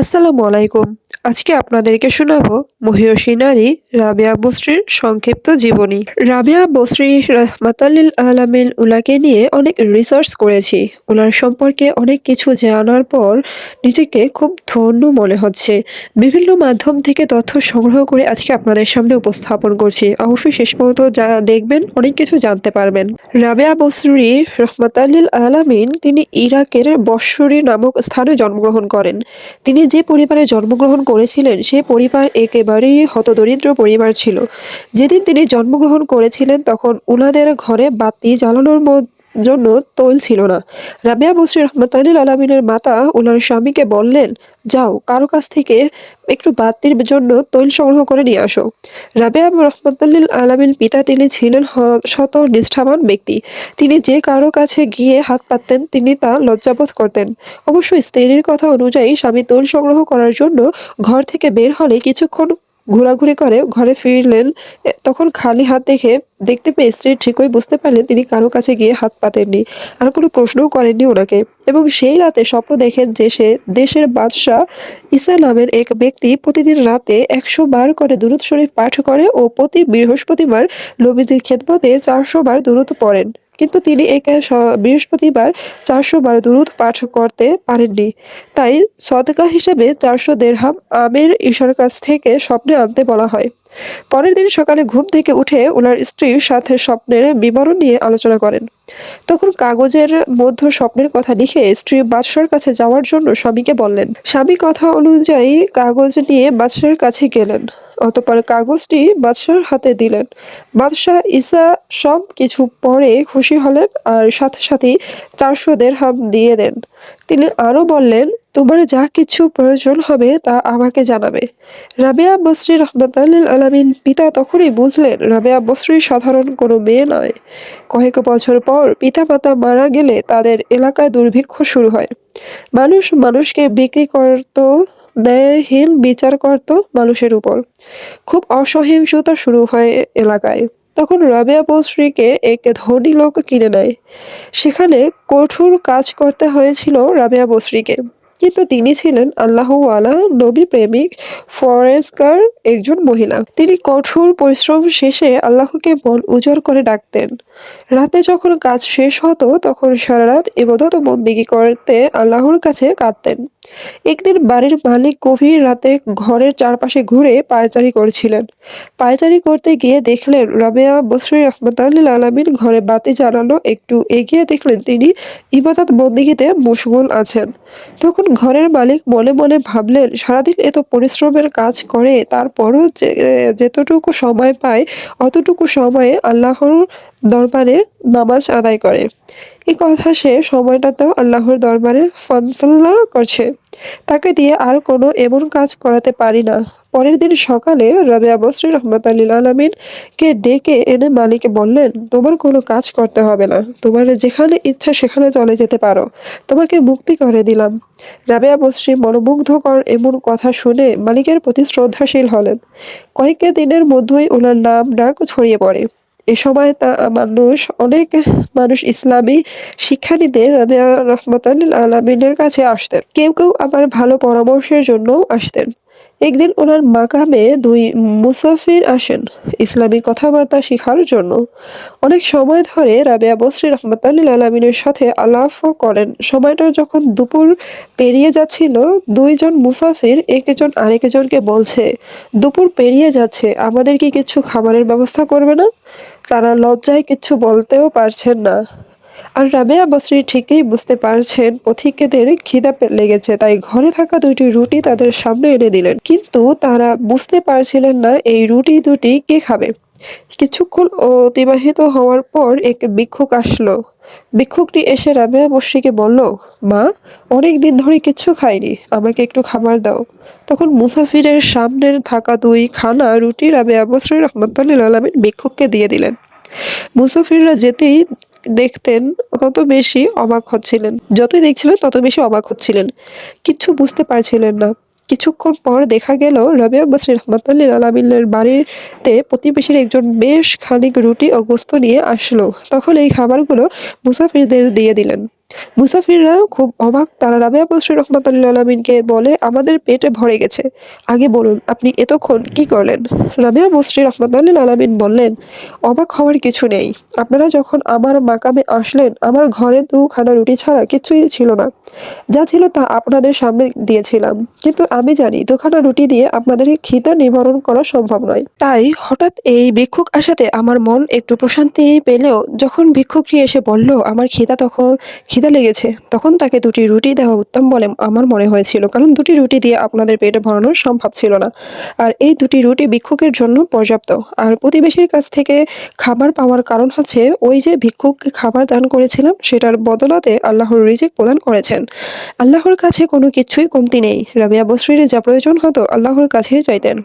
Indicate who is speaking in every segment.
Speaker 1: আসসালামু আলাইকুম। আজকে আপনাদেরকে শোনাবো মহিয়সী নারী রাবেয়া বসরির সংক্ষিপ্ত জীবনী। রাবেয়া বসরি রহমাতাল্লিল আলামিন উলাকে নিয়ে অনেক রিসার্চ করেছি। ওনার সম্পর্কে অনেক কিছু জানার পর নিজেকে খুব ধন্য মনে হচ্ছে। বিভিন্ন মাধ্যম থেকে তথ্য সংগ্রহ করে আজকে আপনাদের সামনে উপস্থাপন করছি। অবশ্যই শেষ পর্যন্ত যা দেখবেন, অনেক কিছু জানতে পারবেন। রাবেয়া বসরি রহমাতাল্লিল আলামিন তিনি ইরাকের বৎসরি নামক স্থানে জন্মগ্রহণ করেন। তিনি যে পরিবারে জন্মগ্রহণ করেছিলেন, সে পরিবার একেবারেই হতদরিদ্র পরিবার ছিল। যেদিন তিনি জন্মগ্রহণ করেছিলেন, তখন উনাদের ঘরে বাতি জ্বালানোর মধ্যে জন্য তৈল ছিল না। রাবিয়া বসরি রহমতাল্লিল আলমিনের মাতা ওনার স্বামীকে বললেন, যাও, কারও কাছ থেকে একটু বাতির জন্য তৈল সংগ্রহ করে নিয়ে আসো। রাবিয়া রহমতুল্লিল আলমিন পিতা তিনি ছিলেন শত নিষ্ঠাবান ব্যক্তি। তিনি যে কারও কাছে গিয়ে হাত পাততেন, তিনি তা লজ্জাবোধ করতেন। অবশ্য স্ত্রীর কথা অনুযায়ী স্বামী তৈল সংগ্রহ করার জন্য ঘর থেকে বের হলে কিছুক্ষণ ঘোরাঘুরি করে ঘরে ফিরলেন তখন খালি হাত দেখে দেখতে পেয়ে স্ত্রী ঠিকই বুঝতে পারলেন তিনি কারও কাছে গিয়ে হাত পাতেননি, আর কোনো প্রশ্নও করেননি ওনাকে। এবং সেই রাতে স্বপ্ন দেখেন যে সে দেশের বাদশাহ ইসা নামের এক ব্যক্তি প্রতিদিন রাতে একশো বার করে দূরত শরীফ পাঠ করে ও প্রতি বৃহস্পতিবার নবীজির খেদমতে চারশো বার দূরত পড়েন। কিন্তু তিনি একে বৃহস্পতিবার চারশো বার দুরুদ পাঠ করতে পারেননি। তাই সদকা হিসেবে চারশো দেড়হাম আমের ঈশার কাছ থেকে স্বপ্নে আনতে বলা হয়। পরের দিন সকালে ঘুম থেকে উঠে ওনার স্ত্রীর সাথে স্বপ্নের বিবরণ নিয়ে আলোচনা করেন। তখন কাগজের মধ্য স্বপ্নের কথা লিখে স্ত্রী বাদশার কাছে যাওয়ার জন্য স্বামীকে বললেন, স্বামী কথা অনুযায়ী কাগজ নিয়ে বাদশার কাছে গেলেন, অতপর কাগজটি বাদশার হাতে দিলেন। বাদশাহ ঈসা সব কিছু পরে খুশি হলেন আর সাথে সাথেই চারশো দেড় হাম দিয়ে দেন। তিনি আরও বললেন তোমার যা কিছু প্রয়োজন হবে তা আমাকে জানাবে। রাবেয়া বসরি রহমতাল্লিল আলমিন পিতা তখনই বুঝলেন, রাবেয়া বসরি সাধারণ কোনো মেয়ে নয়। কয়েক বছর পর পিতা মাতা মারা গেলে তাদের এলাকায় দুর্ভিক্ষ শুরু হয়। মানুষ মানুষকে বিক্রি করত, ন্যায়হীন বিচার করত মানুষের উপর। খুব অসহিংসতা শুরু হয় এলাকায়। তখন রাবেয়া বসরিকে এক ধনী লোক কিনে নেয়। সেখানে কঠোর কাজ করতে হয়েছিল রাবেয়া বসরিকে। কিন্তু তিনি ছিলেন আল্লাহওয়ালা নবী প্রেমিক ফরেস্কার একজন মহিলা। তিনি কঠোর পরিশ্রম শেষে আল্লাহকে মন উজড় করে ডাকতেন। রাতে যখন কাজ শেষ হতো, তখন সারা রাত ইবাদত বন্দিগি করতে আল্লাহর কাছে কাঁদতেন। একদিন বাড়ির মালিক গভীর রাতে ঘরের চারপাশে ঘুরে পায়চারি করছিলেন। পায়চারি করতে গিয়ে দেখলেন রাবেয়া বসরি রহমতাল্লিল আলমিন ঘরে বাতি জ্বালানো একটু এগিয়ে দেখলেন তিনি ইবাদত বন্দিগিতে মশগুল আছেন। তখন ঘরের মালিক বলে মনে ভাবলেন, সারাদিন এত পরিশ্রমের কাজ করে, তারপরও যেতটুকু সময় পায়, অতটুকু সময়ে আল্লাহর দরবারে নামাজ আদায় করে। এই কথা সে সময়টাতেও আল্লাহর দরবারে ফনফল্লা করছে। তাকে দিয়ে আর কোনো এমন কাজ করাতে পারি না। পরের দিন সকালে রাবিয়া বসরি রহমত আলীল আলমিনকে ডেকে এনে মালিকে বললেন, তোমার কোনো কাজ করতে হবে না। তোমার যেখানে ইচ্ছা সেখানে চলে যেতে পারো। তোমাকে মুক্তি করে দিলাম। রাবেয়া বসরি মনোমুগ্ধকর এমন কথা শুনে মালিকের প্রতি শ্রদ্ধাশীল হলেন। কয়েক দিনের মধ্যেই ওনার নাম ডাক ছড়িয়ে পড়ে। এ সময় তা মানুষ, অনেক মানুষ ইসলামী শিক্ষা নিতে রাবিয়া রহমতাল আলমিনের কাছে আসতেন। কেউ কেউ আবার ভালো পরামর্শের জন্য আসতেন। একদিন ওনার মাকামে দুই মুসাফির আসেন ইসলামী কথাবার্তা শেখার জন্য। অনেক সময় ধরে রাবেয়া বসরি রহমতাল্লিল আলমিনের সাথে আলাপ করেন। সময়টা যখন দুপুর পেরিয়ে যাচ্ছিল, দুইজন মুসাফির একজন আরেকজনকে বলছে, দুপুর পেরিয়ে যাচ্ছে, আমাদের কি কিছু খাবারের ব্যবস্থা করবে না? তারা লজ্জায় কিছু বলতেও পারছেন না। আর রাবেয়া বসরি ঠিকই বুঝতে পারছেন পথিকেদের খিদা লেগেছে, তাই ঘরে থাকা দুইটি রুটি তাদের সামনে এনে দিলেন। কিন্তু তারা বুঝতে পারছিলেন না এই রুটি দুটি কে খাবে। কিছুক্ষণ অতিবাহিত হওয়ার পর এক ভিক্ষুক আসলো। ভিক্ষুকটি এসে রাবেয়া বসরিকে বলল, মা, অনেক দিন ধরে কিচ্ছু খাইনি, আমাকে একটু খাবার দাও। তখন মুসাফিরের সামনের থাকা দুই খানা রুটি রাবেয়া বসরি রহমতুল্লিল আলমিন ভিক্ষুককে দিয়ে দিলেন। মুসাফিররা যেতেই দেখতেন, তত বেশি অবাক হচ্ছিলেন। যতই দেখছিলেন, তত বেশি অবাক হচ্ছিলেন। কিছু বুঝতে পারছিলেন না। কিছুক্ষণ পর দেখা গেল রবিয়া বসরি রহমতুল্লিল আলমিনের বাড়িতে প্রতিবেশীর একজন বেশ খানিক রুটি ও গোস্ত নিয়ে আসলো। তখন এই খাবারগুলো মুসাফিরদের দিয়ে দিলেন। মুসাফিররা খুব অবাক। তারা রাবেয়া বসরি রহমতুল্লাহ আলমিনকে বলে, আমাদের পেটে ভরে গেছে। আগে বলুন, আপনি এতক্ষণ কি করলেন? রাবেয়া বসরি রহমতুল্লাহ আলমিন বললেন, অবাক হওয়ার কিছু নেই। আপনারা যখন আমার মাকামে আসলেন, আমার ঘরে দুখানা রুটি ছাড়া কিছুই ছিল না। যা ছিল তা আপনাদের সামনে দিয়েছিলাম। কিন্তু আমি জানি দুখানা রুটি দিয়ে আপনাদের খিদা নিবারণ করা সম্ভব নয়। তাই হঠাৎ এই ভিক্ষুক আসাতে আমার মন একটু প্রশান্তি পেলেও যখন ভিক্ষুকটি এসে বলল, আমার খিদা তখন, খিদা লেগেছে। তখন তাকে দুটি রুটি দেওয়া উত্তম বলে আমার মনে হয়েছিল, কারণ দুটি রুটি দিয়ে আপনাদের পেটে ভরানো সম্ভব ছিল না। আর এই দুটি রুটি ভিক্ষুকের জন্য পর্যাপ্ত। আর প্রতিবেশীর কাছ থেকে খাবার পাওয়ার কারণ হচ্ছে, ওই যে ভিক্ষুককে খাবার দান করেছিলাম, সেটার বদলাতে আল্লাহর রিজিক প্রদান করেছেন। আল্লাহর কাছে কোনো কিছুই কমতি নেই। রাবিয়া বসরির যা প্রয়োজন হতো আল্লাহর কাছে চাইতেন।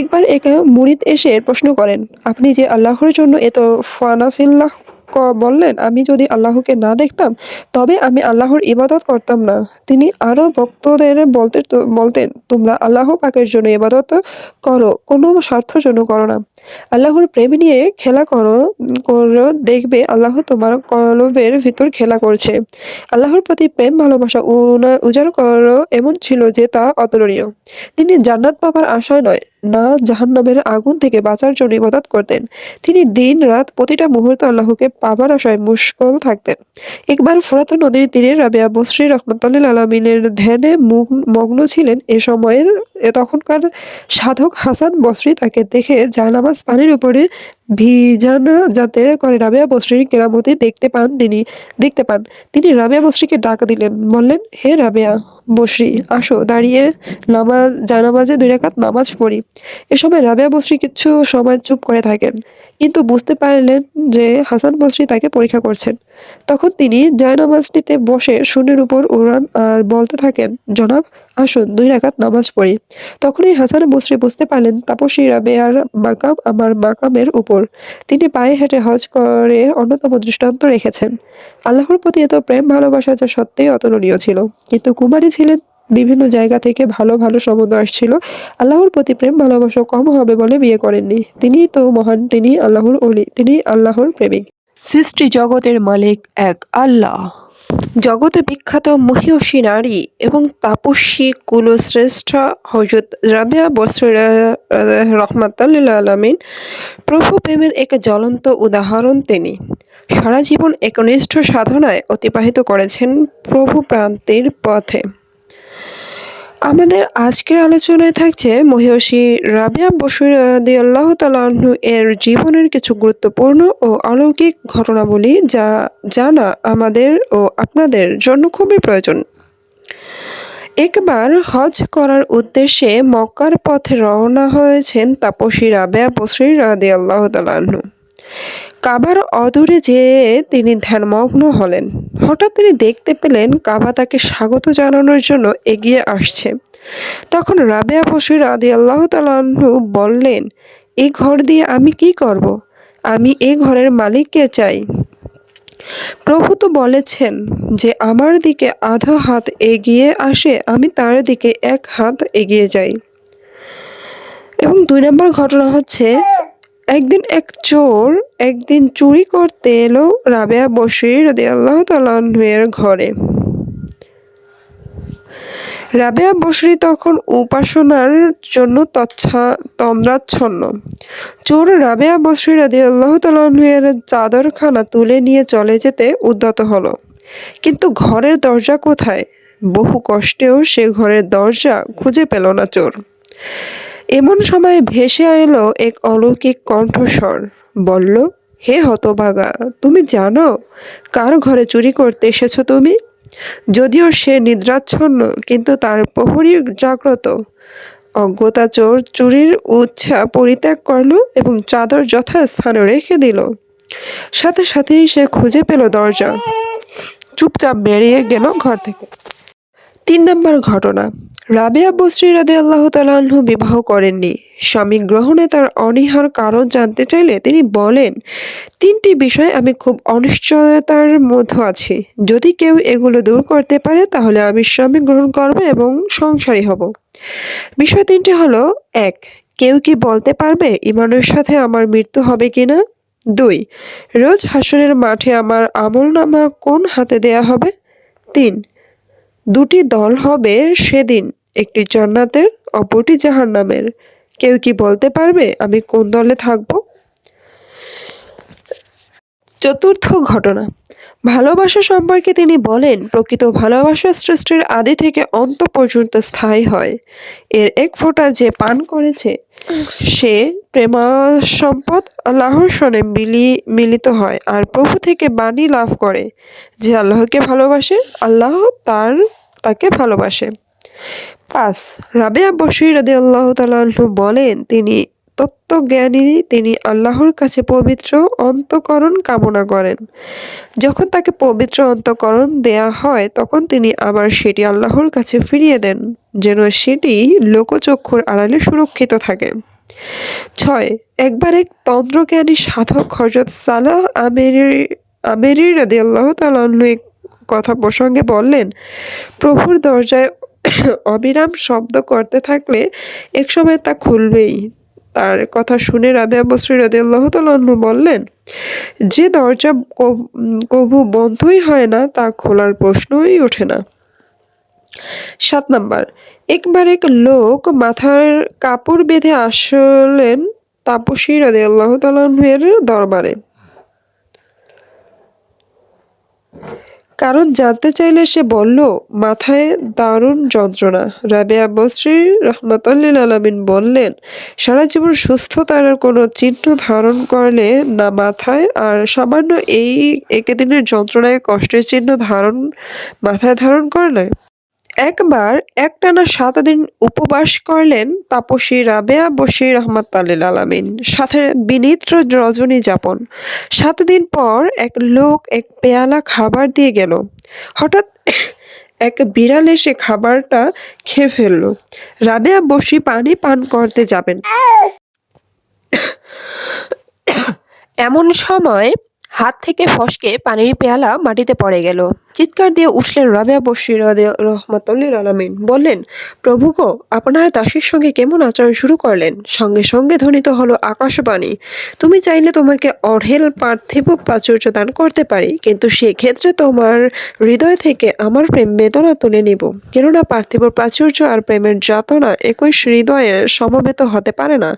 Speaker 1: একবার এক মুরিদ এসে প্রশ্ন করেন, আপনি যে আল্লাহর জন্য এত ফানাফিল্লাহ বললেন, আমি যদি আল্লাহকে না দেখতাম, তবে আমি আল্লাহর ইবাদত করতাম না। তিনি আরও ভক্তদের বলতে, বলতেন, তোমরা আল্লাহ পাকের জন্য ইবাদত করো, কোনো স্বার্থ জন্য করো না। আল্লাহর প্রেম নিয়ে খেলা করো করো, দেখবে আল্লাহ তোমার কলবের ভিতর খেলা করছে। আল্লাহর প্রতি প্রেম, ভালোবাসা উজাড় করো, এমন ছিল যে তা অতুলনীয়। তিনি জান্নাত পাবার আশায় নয় না জাহান্নামের আগুন থেকে বাঁচার জন্য ইবাদত করতেন। তিনি দিন রাত প্রতিটা মুহূর্ত আল্লাহকে পাবার আশায় মুশকল থাকতেন। একবার ফোরাত নদীর তীরে রাবেয়া বসরি রহমতুল্লিল আলমিনের ধ্যানে মগ্ন ছিলেন। এ সময়ে তখনকার সাধক হাসান বসরি তাকে দেখে জায়নামাজ পানির উপরে ভিজানা যাতে করে রাবেয়া বসরির কেরামতি দেখতে পান তিনি, দেখতে পান। তিনি রাবেয়া বসরিকে ডাক দিলেন, বললেন, হে রাবেয়া বসরি আসো, দাঁড়িয়ে নামাজ জানামাজে দুই রাকাত নামাজ পড়ি। এ সময় রাবেয়া বসরি কিছু সময় চুপ করে থাকেন কিন্তু বুঝতে পারলেন যে হাসান বসরি তাকে পরীক্ষা করছেন। তখন তিনি জায়নামাজটিতে বসে শূন্যের উপর উড়ান আর বলতে থাকেন, জনাব আসুন, দুই রাকাত নামাজ পড়ি। তখনই হাসান বসরি বুঝতে পারলেন তাপসী রাবেয়ার মাকাম আমার মাকামের উপর। তিনি পায়ে হেঁটে হজ করে অন্যতম দৃষ্টান্ত রেখেছেন। আল্লাহর প্রতি এত প্রেম ভালোবাসা যা সত্যিই অতুলনীয় ছিল। কিন্তু কুমারী ছিলেন, বিভিন্ন জায়গা থেকে ভালো ভালো সম্বন্ধ আসছিল। আল্লাহর প্রতি প্রেম ভালোবাসা কম হবে বলে বিয়ে করেননি। তিনি তো মহান, তিনি আল্লাহর অলি, তিনি আল্লাহর প্রেমিক।
Speaker 2: সৃষ্টি জগতের মালিক এক আল্লাহ।
Speaker 1: জগতে বিখ্যাত মহিয়সী নারী এবং তাপস্বী কুলশ্রেষ্ঠ হজরত রাবিয়া বসর রহমাতাল্লিল আলমিন প্রভু প্রেমের এক জ্বলন্ত উদাহরণ তিনি। সারা জীবন একনিষ্ঠ সাধনায় অতিবাহিত করেছেন প্রভু প্রান্তির পথে। আমাদের আজকের আলোচনায় থাকছে মহিয়সী রাবিয়া বসুর আল্লাহ তালাহু এর জীবনের কিছু গুরুত্বপূর্ণ ও অলৌকিক ঘটনাবলী যা জানা আমাদের ও আপনাদের জন্য খুবই প্রয়োজন। একবার হজ করার উদ্দেশ্যে মক্কার পথে রওনা হয়েছেন তাপসী রাবেয়া বসরি রাদি আল্লাহ তালাহু কাবার অদূরে যেয়ে তিনি ধ্যানমগ্ন হলেন। হঠাৎ তিনি দেখতে পেলেন কাবা তাকে স্বাগত জানানোর জন্য এগিয়ে আসছে। তখন রাবেয়া বসির আদি আল্লাহ তালাহু বললেন, এ ঘর দিয়ে আমি কি করব। আমি এই ঘরের মালিককে চাই। প্রভু তো বলেছেন যে, আমার দিকে আধা হাত এগিয়ে আসে, আমি তার দিকে এক হাত এগিয়ে যাই। এবং দুই নম্বর ঘটনা হচ্ছে একদিন এক চোর একদিন চুরি করতে এলো রাবেয়া বসির রদি আল্লাহ তালের ঘরে। রাবেয়া বসরি তখন উপাসনার জন্য তচ্ছা তন্দ্রাচ্ছন্ন। চোর রাবেয়া বসরি রাদি আল্লাহ তালের চাদরখানা তুলে নিয়ে চলে যেতে উদ্যত হলো। কিন্তু ঘরের দরজা কোথায়? বহু কষ্টেও সে ঘরের দরজা খুঁজে পেল না চোর। এমন সময় ভেসে এলো এক অলৌকিক কণ্ঠস্বর। বলল, হে হতভাগা, তুমি জানো কার ঘরে চুরি করতে এসেছ তুমি? যদিও সে নিদ্রাচ্ছন্ন, কিন্তু তার প্রহরী জাগ্রত। অজ্ঞতা চোর চুরির উচ্ছা পরিত্যাগ করল এবং চাদর যথাস্থানে রেখে দিল। সাথে সাথেই সে খুঁজে পেল দরজা। চুপচাপ বেরিয়ে গেল ঘর থেকে। তিন নম্বর ঘটনা। রাবেয়া বসরি রাদে আল্লাহ তালাহু বিবাহ করেননি। স্বামী গ্রহণে তার অনীহার কারণ জানতে চাইলে তিনি বলেন, তিনটি বিষয় আমি খুব অনিশ্চয়তার মধ্যে আছি। যদি কেউ এগুলো দূর করতে পারে, তাহলে আমি স্বামী গ্রহণ করব এবং সংসারী হব। বিষয় তিনটি হলো, এক, কেউ কি বলতে পারবে ইমানের সাথে আমার মৃত্যু হবে কিনা? দুই, রোজ হাসরের মাঠে আমার আমল নামা কোন হাতে দেয়া হবে? তিন দুটি দল হবে সেদিন, একটি জান্নাতের, অপরটি জাহান্নামের। কেউ কি বলতে পারবে আমি কোন দলে থাকব? চতুর্থ ঘটনা। ভালোবাসা সম্পর্কে তিনি বলেন, প্রকৃত ভালোবাসা সৃষ্টির আদি থেকে অন্ত পর্যন্ত স্থায়ী হয়। এর এক ফোঁটা যে পান করেছে, সে প্রেমা সম্পদ আল্লাহর সনে মিলি, মিলিত হয় আর প্রভু থেকে বাণী লাভ করে যে আল্লাহকে ভালোবাসে, আল্লাহ তার, তাকে ভালোবাসে। পাঁচ, রাবেয়া বশির রাদি আল্লাহ তালাহু বলেন, তিনি তত্ত্বজ্ঞানী তিনি আল্লাহর কাছে পবিত্র অন্তকরণ কামনা করেন। যখন তাকে পবিত্র অন্তকরণ দেয়া হয়, তখন তিনি আবার সেটি আল্লাহর কাছে ফিরিয়ে দেন, যেন সেটি লোকচক্ষুর আড়ালে সুরক্ষিত থাকে। ছয়, একবার এক তন্ত্রজ্ঞানী সাধক হজরত সালাহ আমেরি আমেরি রাদি আল্লাহ তালাহু কথা প্রসঙ্গে বললেন, প্রভুর দরজায় অবিরাম শব্দ করতে থাকলে একসময় তা খুলবেই। তার কথা শুনে রাবেয়া বসরি রাদিয়াল্লাহু তাআলা আনহু বললেন, যে দরজা কভু বন্ধই হয় না, তা খোলার প্রশ্নই ওঠে না। সাত নাম্বার, একবার এক লোক মাথার কাপড় বেঁধে আসলেন তাপসী রাদিয়াল্লাহু তাআলা আনহু-এর দরবারে। কারণ জানতে চাইলে সে বলল, মাথায় দারুণ যন্ত্রণা। রাবেয়া বসরি রহমতুল্লিল আলমিন বললেন, সারা জীবন সুস্থতার কোনো চিহ্ন ধারণ করলে না মাথায়, আর সামান্য এই একে দিনের যন্ত্রণায় কষ্টের চিহ্ন ধারণ, মাথায় ধারণ করলে একবার একটানা সাত দিন উপবাস করলেন তাপসী রাবেয়া বশির রহমত আল্লিল আলামিন। সাথে বিনিদ্র রজনী যাপন। সাত দিন পর এক লোক এক পেয়ালা খাবার দিয়ে গেল। হঠাৎ এক বিড়াল এসে খাবারটা খেয়ে ফেলল। রাবেয়া বসি পানি পান করতে যাবেন।
Speaker 2: এমন সময় হাত থেকে ফসকে পানির পেয়ালা মাটিতে পড়ে গেল। চিৎকার দিয়ে উঠলেন রাবেয়া বশির রহমতুল্লিল আলমিন। বললেন, প্রভু গো, আপনার দাসীর সঙ্গে কেমন আচরণ শুরু করলেন? সঙ্গে সঙ্গে ধ্বনিত হলো আকাশবাণী। তুমি চাইলে তোমাকে অঢেল পার্থিব প্রাচুর্য দান করতে পারি, কিন্তু সেক্ষেত্রে তোমার হৃদয় থেকে আমার প্রেম বেদনা তুলে নিব। কেননা পার্থিব প্রাচুর্য আর প্রেমের যাতনা একই হৃদয়ে সমবেত হতে পারে না।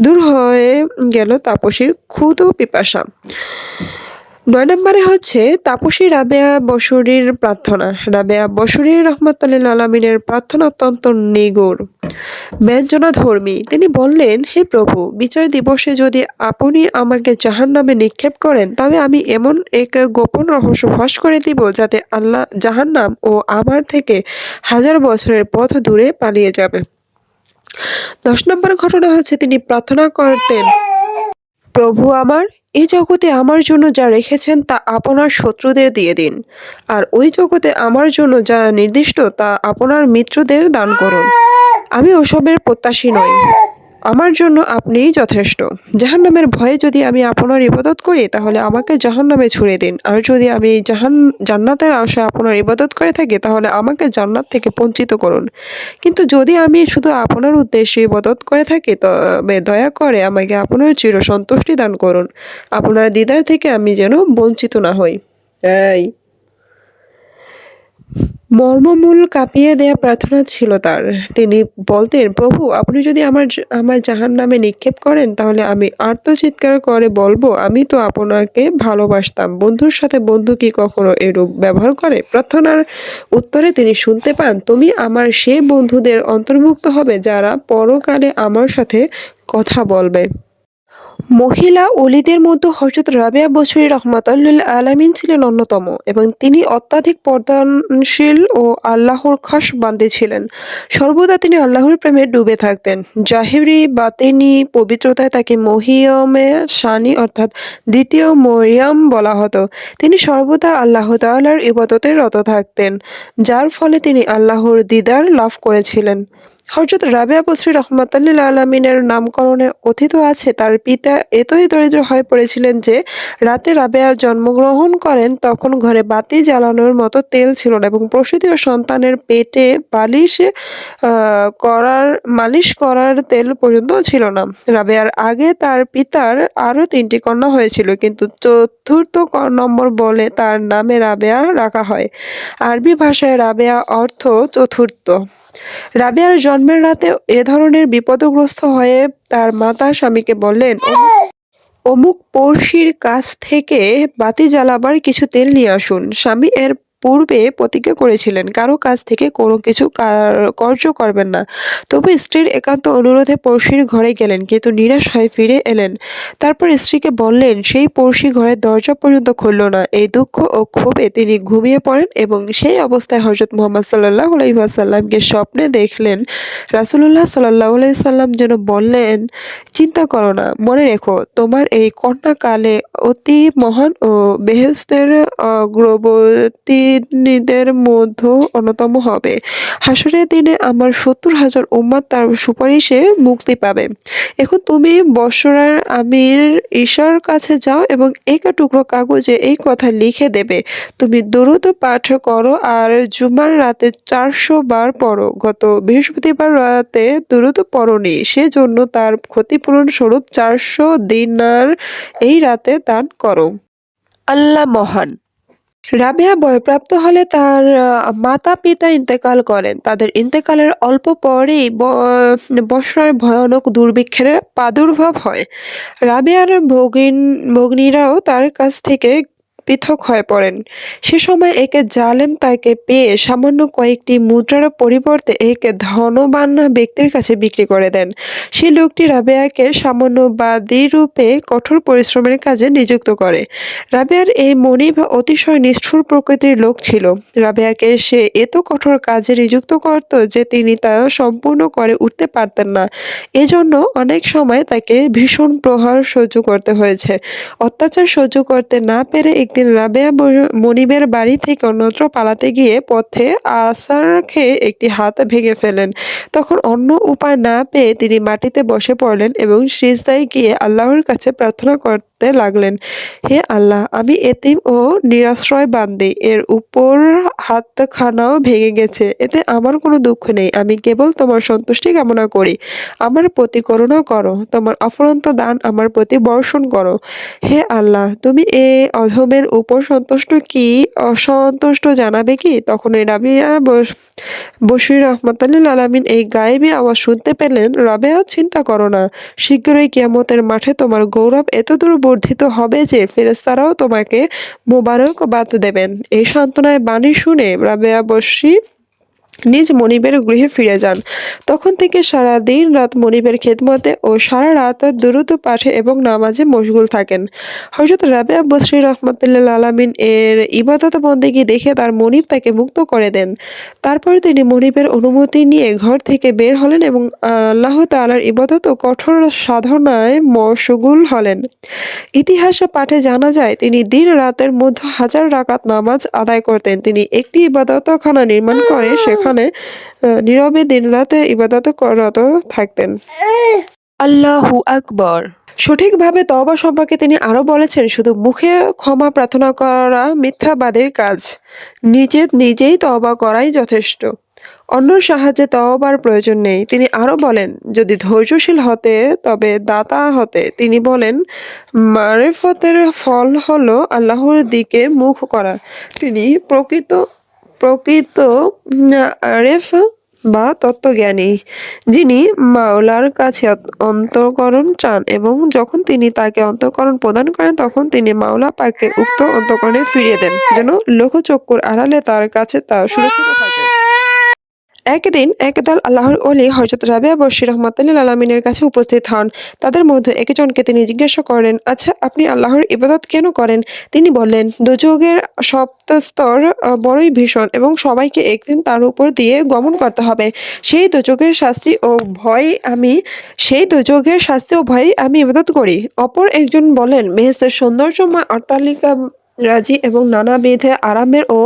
Speaker 2: দূর হয়ে গেল তাপসীর ক্ষুদ পিপাসা। নয় নম্বরে হচ্ছে তাপসী রাবেয়া বসুরির প্রার্থনা। রাবেয়া বসুরির রহমতুল্লিল আলমিনের প্রার্থনা অত্যন্ত নিগুড়, ব্যঞ্জনা ধর্মী। তিনি বললেন, হে প্রভু, বিচার দিবসে যদি আপনি আমাকে জাহান নামে নিক্ষেপ করেন, তবে আমি এমন এক গোপন রহস্য ফাঁস করে দিব যাতে আল্লাহ জাহান্নাম ও আমার থেকে হাজার বছরের পথ দূরে পালিয়ে যাবে। দশ নম্বর ঘটনা হচ্ছে তিনি প্রার্থনা করতেন প্রভু আমার, এ জগতে আমার জন্য যা রেখেছেন তা আপনার শত্রুদের দিয়ে দিন। আর ওই জগতে আমার জন্য যা নির্দিষ্ট তা আপনার মিত্রদের দান করুন। আমি ওসবের প্রত্যাশী নই। আমার জন্য আপনিই যথেষ্ট। জাহান্নামের ভয়ে যদি আমি আপনার ইবাদত করি, তাহলে আমাকে জাহান্নামে ছুড়ে দিন। আর যদি আমি জাহান, জান্নাতের আশায় আপনার ইবাদত করে থাকি, তাহলে আমাকে জান্নাত থেকে বঞ্চিত করুন। কিন্তু যদি আমি শুধু আপনার উদ্দেশ্যে ইবাদত করে থাকি, তবে দয়া করে আমাকে আপনার চির সন্তুষ্টি দান করুন। আপনার দিদার থেকে আমি যেন বঞ্চিত না হই। এই। মর্মমূল কাঁপিয়ে দেয়া প্রার্থনা ছিল তার। তিনি বলতেন, প্রভু, আপনি যদি আমার আমার জাহান নামে নিক্ষেপ করেন, তাহলে আমি আর্তচিৎকার করে বলব, আমি তো আপনাকে ভালোবাসতাম। বন্ধুর সাথে বন্ধু কি কখনো এরূপ ব্যবহার করে? প্রার্থনার উত্তরে তিনি শুনতে পান, তুমি আমার সে বন্ধুদের অন্তর্ভুক্ত হবে যারা পরকালে আমার সাথে কথা বলবে। মহিলা অলিদের মধ্যে হজরত রাবেয়া বছরী রহমতুল্লাহ আলামিন ছিলেন অন্যতম এবং তিনি অত্যাধিক পর্দানশীল ও আল্লাহর খাস বান্দে ছিলেন। সর্বদা তিনি আল্লাহর প্রেমে ডুবে থাকতেন। জাহিরি বাতেনি পবিত্রতায় তাকে মহিয়মে সানি অর্থাৎ দ্বিতীয় মরিয়াম বলা হতো। তিনি সর্বদা আল্লাহ তাআলার ইবাদতে রত থাকতেন, যার ফলে তিনি আল্লাহর দিদার লাভ করেছিলেন।
Speaker 1: হজরত রাবেয়া বসরি রহমতাল্লিল আলমিনের নামকরণে কথিত আছে, তার পিতা এতই দরিদ্র হয়ে পড়েছিলেন যে রাতে রাবেয়া জন্মগ্রহণ করেন তখন ঘরে বাতি জ্বালানোর মতো তেল ছিল না এবং প্রসূতি ও সন্তানের পেটে বালিশ করার, মালিশ করার তেল পর্যন্ত ছিল না। রাবেয়ার আগে তার পিতার আরও তিনটি কন্যা হয়েছিল, কিন্তু চতুর্থ নম্বর বলে তার নামে রাবেয়া রাখা হয়। আরবি ভাষায় রাবেয়া অর্থ চতুর্থ। রাবেয়ার জন্মের রাতে এ ধরনের বিপদগ্রস্ত হয়ে তার মাতা স্বামীকে বললেন, "অমুক- পড়শির কাছ থেকে বাতি জ্বালাবার কিছু তেল নিয়ে আসুন। স্বামী এর পূর্বে প্রতিজ্ঞা করেছিলেন, কারও কাছ থেকে কোনো কিছু কার- কার্য করবেন না। তবু স্ত্রীর একান্ত অনুরোধে পড়শির ঘরে গেলেন, কিন্তু নিরাশ হয়ে ফিরে এলেন। তারপর স্ত্রীকে বললেন, সেই পড়শি ঘরের দরজা পর্যন্ত খুলল না। এই দুঃখ ও ক্ষোভে তিনি ঘুমিয়ে পড়েন এবং সেই অবস্থায় হজরত মোহাম্মদ সাল্লাহ আলাইসাল্লামকে স্বপ্নে দেখলেন। রাসুলুল্লাহ সাল্লাহ সাল্লাম যেন বললেন, চিন্তা করো না, মনে রেখো, তোমার এই কন্যাকালে অতি মহান ও বেহেস্তের অগ্রবর্তীদের মধ্যে অন্যতম হবে। হাসরের দিনে আমার সত্তর হাজার উম্মাদ তার সুপারিশে মুক্তি পাবে। এখন তুমি বসরার আমির ঈশার কাছে যাও এবং একা টুকরো কাগজে এই কথা লিখে দেবে। তুমি দ্রুত পাঠ করো আর জুমার রাতে চারশো বার পড়ো। গত বৃহস্পতিবার রাতে দ্রুত পড়নি, সেজন্য তার ক্ষতিপূরণ স্বরূপ চারশো দিনার এই রাতে দান করো। আল্লাহ মহান। রাবেয়া বয়প্রাপ্ত হলে তার মাতা পিতা ইন্তেকাল করেন। তাদের ইন্তেকালের অল্প পরেই ব- বর্ষার ভয়ানক দুর্ভিক্ষের প্রাদুর্ভাব হয়। রাবেয়ার ভগিন, ভগ্নীরাও তার কাছ থেকে পৃথক হয়ে পড়েন। সে সময় একে জালেম তাকে পেয়ে সামান্য কয়েকটি মুদ্রার পরিবর্তে একে ধনবান ব্যক্তির কাছে বিক্রি করে দেন। সেই লোকটি রাবেয়াকে সামান্য বাদী রূপে কঠোর পরিশ্রমের কাজে নিযুক্ত করে। রাবেয়ার এই মনিব অতিশয় নিষ্ঠুর প্রকৃতির লোক ছিল। রাবেয়াকে সে এত কঠোর কাজে নিযুক্ত করত যে তিনি তা সম্পূর্ণ করে উঠতে পারতেন না। এজন্য অনেক সময় তাকে ভীষণ প্রহার সহ্য করতে হয়েছে। অত্যাচার সহ্য করতে না পেরে একদিন রাবেয়া মনিবের বাড়ি থেকে অন্যত্র পালাতে গিয়ে পথে আসার খেয়ে একটি হাত ভেঙে ফেলেন। তখন অন্য উপায় না পেয়ে তিনি মাটিতে বসে পড়লেন এবং সিজদায় গিয়ে আল্লাহর কাছে প্রার্থনা করতে লাগলেন, হে আল্লাহ, আমি এতিম ও নিরাশ্রয় বান্দি। এর উপর হাতখানাও ভেঙে গেছে। এতে আমার কোনো দুঃখ নেই। আমি কেবল তোমার সন্তুষ্টি কামনা করি। আমার প্রতি করুণা করো। তোমার অফরন্ত দান আমার প্রতি বর্ষণ করো। হে আল্লাহ, তুমি এ অধমের উপর সন্তুষ্ট কি, অসন্তুষ্ট জানাবে কি? তখন রাবিয়া বশির রহমতাল্লিল আলমিন এই গায়েবী আওয়াজ শুনতে পেলেন রাবেয়া চিন্তা করো না। শীঘ্রই কিয়ামতের মাঠে তোমার গৌরব এতদূর বর্ধিত হবে যে ফেরেস্তারাও তোমাকে মোবারকবাদ দেবেন। এই সান্ত্বনায় বাণী শুনে রাবেয়া বসি নিজ মনিবের গৃহে ফিরে যান। তখন থেকে সারা দিন রাত মনিবের খেদমতে ও সারা রাত দ্রুত পাঠে এবং নামাজে মশগুল থাকেন। হজরত রাবেয়া বসরি রহমতুল্লাহ আলমিন এর ইবাদত বন্দেগি দেখে তার মনিব তাকে মুক্ত করে দেন। তারপর তিনি মনিবের অনুমতি নিয়ে ঘর থেকে বের হলেন এবং আল্লাহ তাআলার ইবাদত ও কঠোর সাধনায় মশগুল হলেন। ইতিহাসে পাঠে জানা যায়, তিনি দিন রাতের মধ্যে হাজার রাকাত নামাজ আদায় করতেন। তিনি একটি ইবাদতখানা নির্মাণ করে সেখানে আহ, নীরবে দিন রাতে ইবাদত করত থাকতেন। আল্লাহু আকবর। সঠিকভাবে তওবা সম্পর্কে তিনি আরও বলেছেন শুধু মুখে ক্ষমা প্রার্থনা করা মিথ্যাবাদের কাজ নিজে নিজেই তওবা করাই যথেষ্ট। অন্যর সাহায্যে তওবার প্রয়োজন নেই। তিনি আরও বলেন যদি ধৈর্যশীল হতে তবে দাতা হতে। তিনি বলেন মারেফতের ফল হলো আল্লাহর দিকে মুখ করা। তিনি প্রকৃত প্রকৃত আরেফ বা তত্ত্বজ্ঞানী, যিনি মাওলার কাছে অন্তকরণ চান এবং যখন তিনি তাকে অন্তকরণ প্রদান করেন, তখন তিনি মাওলা পাকে উক্ত অন্তকরণে ফিরিয়ে দেন, যেন লোকচক্ষুর আড়ালে তার কাছে তা সুরক্ষিত একদিন একদল আল্লাহর অলি হজরত রাবিয়া বশির রহমতুল্লাহ আলমিনের কাছে উপস্থিত হন। তাদের মধ্যে একজনকে তিনি জিজ্ঞাসা করেন আচ্ছা আপনি আল্লাহর ইবাদত কেন করেন? তিনি বললেন দুযোগের সপ্তস্তর বড়ই ভীষণ এবং সবাইকে একদিন তার উপর দিয়ে গমন করতে হবে। সেই দুযোগের শাস্তি ও ভয় আমি, সেই দুযোগের শাস্তি ও ভয় আমি ইবাদত করি। অপর একজন বলেন বেহেস্তের সৌন্দর্যময় অট্টালিকা রাজি এবং নানাবিধ আরামের ও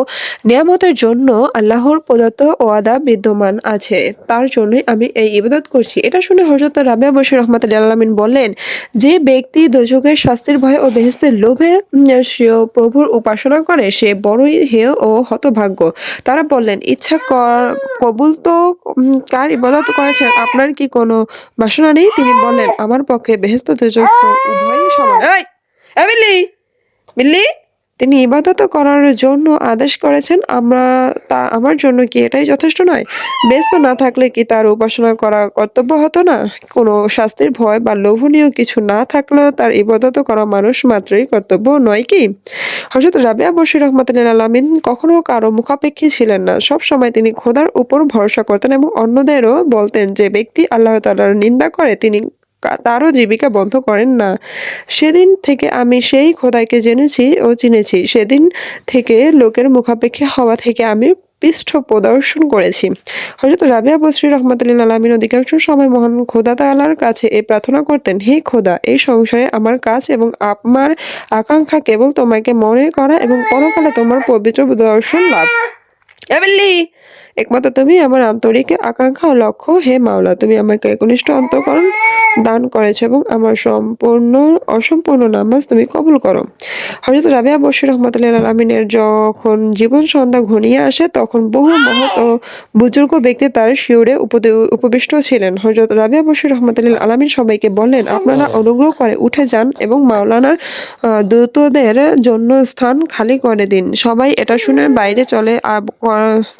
Speaker 1: নিয়ামতের জন্য আল্লাহর প্রদত্ত ওয়াদা বিদ্যমান আছে। তার জন্যই আমি এই ইবাদত করছি। এটা শুনে হজরত রাবিয়া বশির রহমতুল্লাহ আলমিন বলেন যে ব্যক্তি দোজকের শাস্তির ভয় ও বেহেস্তের লোভে উম, সে প্রভুর উপাসনা করে সে বড়ই হেয় ও হতভাগ্য। তারা বললেন ইচ্ছা কর কবুল তো কার ইবাদত করেছেন? আপনার কি কোনো বাসনা নেই? তিনি বলেন আমার পক্ষে বেহেস্ত দোজক তো উভয়ই সমান। বিল্লি। তিনি ইবাদত করার জন্য আদেশ করেছেন, আমরা তা, আমার জন্য কি এটাই যথেষ্ট নয়? ব্যস্ত না থাকলে কি তার উপাসনা করা কর্তব্য হতো না? কোনো শাস্তির ভয় বা লোভনীয় কিছু না থাকলেও তার ইবাদত করা মানুষ মাত্রই কর্তব্য, নয় কি? হজরত রাবিয়া বশির রহমতুল্লাহ আলমিন কখনো কারও মুখাপেক্ষী ছিলেন না। সব সময় তিনি খোদার উপর ভরসা করতেন এবং অন্যদেরও বলতেন যে ব্যক্তি আল্লাহ তাআলার নিন্দা করে, তিনি তারও জীবিকা বন্ধ করেন না। সেদিন থেকে আমি সেই খোদাকে জেনেছি ও চিনেছি। সেদিন থেকে লোকের মুখাপেক্ষী হওয়া থেকে আমি পৃষ্ঠ প্রদর্শন করেছি। হজরত রাবিয়া বসরি রহমতুল্লাহ আলমিন অধিকাংশ সময় মহান খোদা তাআলার কাছে এই প্রার্থনা করতেন, হে খোদা, এই সংসারে আমার কাজ এবং আমার আকাঙ্ক্ষা কেবল তোমাকে মনে করা এবং পরকালে তোমার পবিত্র দর্শন লাভ। এমিলি একমাত্র তুমি আমার আন্তরিক আকাঙ্ক্ষা ও লক্ষ্য। হে মাওলা, তুমি আমাকে একনিষ্ঠ অন্তকরণ দান করেছ এবং আমার সম্পূর্ণ, অসম্পূর্ণ নামাজ তুমি কবুল করো। হজরত রাবিয়া বশির রহমতুল্লাহ আলমিনের যখন জীবন সন্ধ্যা ঘনিয়ে আসে, তখন বহু মহৎ ও বুজুর্গ ব্যক্তি তার উপদে- উপবিষ্ট ছিলেন। হজরত রাবিয়া বশির রহমতুল্লাহ আলমিন সবাইকে বললেন, আপনারা অনুগ্রহ করে উঠে যান এবং মাওলানার দূতদের জন্য স্থান খালি করে দিন। সবাই এটা শুনে বাইরে চলে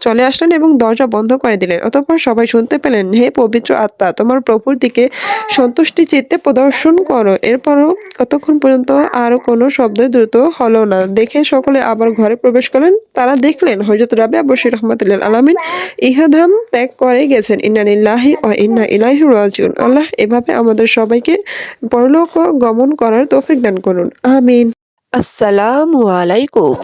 Speaker 1: চলে আসলেন এবং দরজা বন্ধ করে দিলেন। অতঃপর সবাই শুনতে পেলেন, হে পবিত্র আত্মা, তোমার প্রভুর দিকে সন্তুষ্টি চিত্তে প্রদর্শন করো। এরপরও কতক্ষণ পর্যন্ত আর কোনো শব্দ দ্রুত হলো না দেখে সকলে আবার ঘরে প্রবেশ করলেন। তারা দেখলেন হজরত রাবিয়া বশির রহমতুল্লাহ আলামিন ইহাধাম ত্যাগ করে গেছেন। ইন্নানিল্লাহি ও ইন্না ইলাইহি রাজিউন। আল্লাহ এভাবে আমাদের সবাইকে পরলোক গমন করার তৌফিক দান করুন। আমিন।
Speaker 2: আসসালামু আলাইকুম।